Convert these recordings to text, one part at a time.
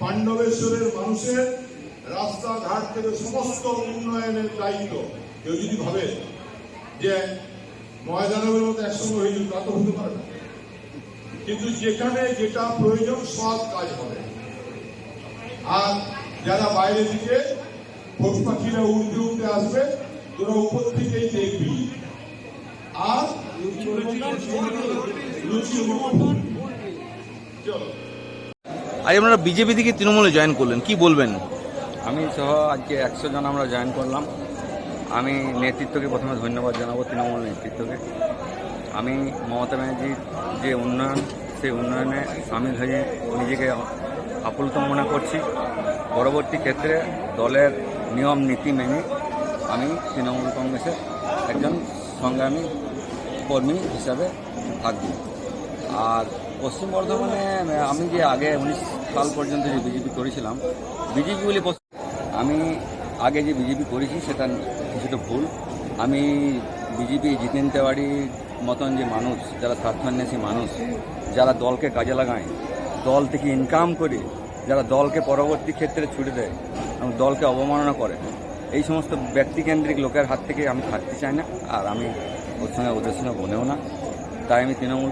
পাণ্ডবেশ্বরের মানুষের রাস্তাঘাট থেকে সমস্ত উন্নয়নের দায়িত্ব। কেউ যদি ভাবে যে ময়দানবের মতো একসঙ্গে হয়ে যাবে, তা তো হতে পারে কিন্তু যেখানে যেটা প্রয়োজন সৎ কাজ হবে। আর যারা বাইরে থেকে পশু পাখিরা উড়তে উড়তে আসবে, তোরা উপর থেকেই দেখবি। আর লুচিয়ে চলো আজ আপনারা বিজেপি থেকে তৃণমূলে জয়েন করলেন, কি বলবেন? আমি সহ আজকে একশো জন আমরা জয়েন করলাম। আমি নেতৃত্বকে প্রথমে ধন্যবাদ জানাব, তৃণমূল নেতৃত্বকে। আমি মমতা ব্যানার্জির যে উন্নয়ন, সেই উন্নয়নে সামিল হয়ে নিজেকে আপ্লুত মনে করছি। পরবর্তী ক্ষেত্রে দলের নিয়ম, নীতি মেনে আমি তৃণমূল কংগ্রেসের একজন সংগ্রামী কর্মী হিসাবে থাকব। আর পশ্চিম বর্ধমানে আমি যে আগে উনিশ সাল পর্যন্ত যে বিজেপি করেছিলাম, বিজেপি বলে আমি আগে যে বিজেপি করেছি সেটা কিছুটা ভুল। আমি বিজেপি জিতেন তেওয়ারির মতন যে মানুষ, যারা স্বার্থান্বেষী মানুষ, যারা দলকে কাজে লাগায়, দল থেকে ইনকাম করে, যারা দলকে পরবর্তী ক্ষেত্রে ছুটে দেয় এবং দলকে অবমাননা করে, এই সমস্ত ব্যক্তিকেন্দ্রিক লোকের হাত থেকে আমি থাকতে চাই না, আর আমি ওর সঙ্গে, ওদের সঙ্গে বনেও না। তাই আমি তৃণমূল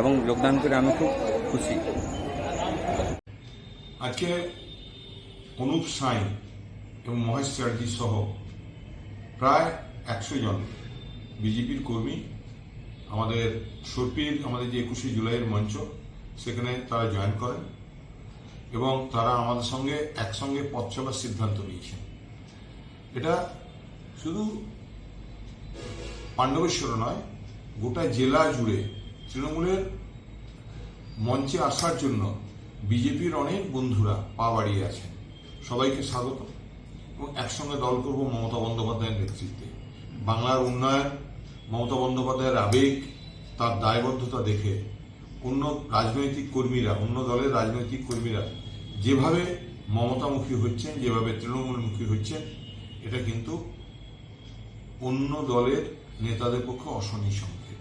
এবং যোগদান করে আমি খুব খুশি। আজকে অনুপ সাইন এবং মহেশ চ্যাটার্জি সহ প্রায় একশো জন বিজেপির কর্মী আমাদের সর্পির, আমাদের যে একুশে জুলাইয়ের মঞ্চ, সেখানে তারা জয়েন করেন এবং তারা আমাদের সঙ্গে একসঙ্গে পথ চলার সিদ্ধান্ত নিয়েছেন। এটা শুধু পাণ্ডবেশ্বর নয়, গোটা জেলা জুড়ে তৃণমূলের মঞ্চে আসার জন্য বিজেপির অনেক বন্ধুরা পা বাড়িয়ে আছেন। সবাইকে স্বাগত। এবং একসঙ্গে দল করব মমতা বন্দ্যোপাধ্যায়ের নেতৃত্বে। বাংলার উন্নয়ন মমতা বন্দ্যোপাধ্যায়ের আবেগ তার দায়বদ্ধতা দেখে অন্য রাজনৈতিক কর্মীরা অন্য দলের রাজনৈতিক কর্মীরা যেভাবে মমতামুখী হচ্ছেন যেভাবে তৃণমূলমুখী হচ্ছেন এটা কিন্তু অন্য দলের নেতাদের পক্ষে অশনি সংকেত।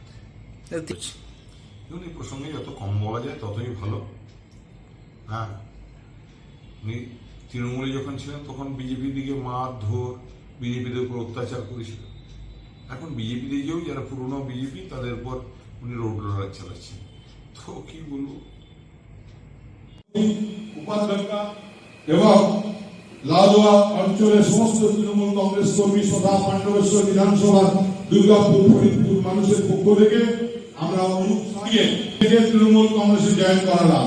এই প্রসঙ্গে যত কম বলা যায় ততই ভালো। হ্যাঁ। উনি তৃণমূলে যখন ছিলেন, তখন বিজেপির দিকে মার, ধর, বিজেপিদের উপর অত্যাচার করেছিল এখন বিজেপিতে গিয়েও যারা পুরনো বিজেপি, তাদের উপর উনি রোড লড়াই চালাচ্ছেন। তো কি বলব? এবং লালুয়া অঞ্চলের সমস্ত তৃণমূল কংগ্রেস কর্মী পাণ্ডবেশ্বর বিধানসভার দুর্গাপুর ফরিদপুর মানুষের পক্ষ থেকে আমরা তৃণমূল কংগ্রেসে জয়েন করালাম।